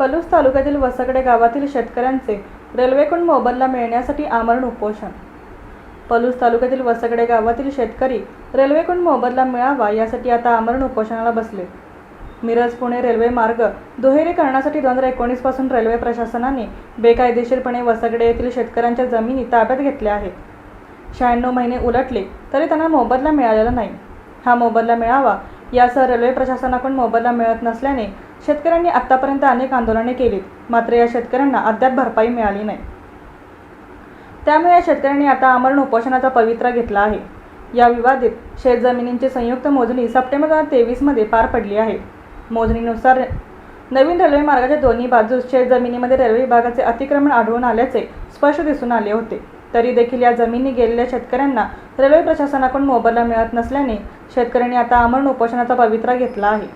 पलूस तालुक्यातील वसगडे गावातील शेतकऱ्यांचे रेल्वेकडून मोबदला मिळण्यासाठी आमरण उपोषण. पलूस तालुक्यातील वसगडे गावातील शेतकरी रेल्वेकडून मोबदला मिळावा यासाठी आता आमरण उपोषणाला बसले. मिरज पुणे रेल्वे मार्ग दुहेरीकरणासाठी दोन हजार एकोणीसपासून रेल्वे प्रशासनाने बेकायदेशीरपणे वसगडे येथील शेतकऱ्यांच्या जमिनी ताब्यात घेतल्या आहेत. शहाण्णव महिने उलटले तरी त्यांना मोबदला मिळालेला नाही. हा मोबदला मिळावा यासह रेल्वे प्रशासनाकडून मोबदला मिळत नसल्याने शेतकऱ्यांनी आत्तापर्यंत अनेक आंदोलने केलीत मात्र या शेतकऱ्यांना अद्याप भरपाई मिळाली नाही. त्यामुळे या शेतकऱ्यांनी आता आमरण उपोषणाचा पवित्रा घेतला आहे. या विवादित शेतजमिनींची संयुक्त मोजणी सप्टेंबर दोन हजार तेवीसमध्ये पार पडली आहे. मोजणीनुसार नवीन रेल्वे मार्गाच्या दोन्ही बाजूस शेतजमिनीमध्ये रेल्वे विभागाचे अतिक्रमण आढळून आल्याचे स्पष्ट दिसून आले होते. तरी देखील या जमिनी गेलेल्या शेतकऱ्यांना रेल्वे प्रशासनाकडून मोबदला मिळत नसल्याने शेतकऱ्यांनी आता आमरण उपोषणाचा पवित्रा घेतला आहे.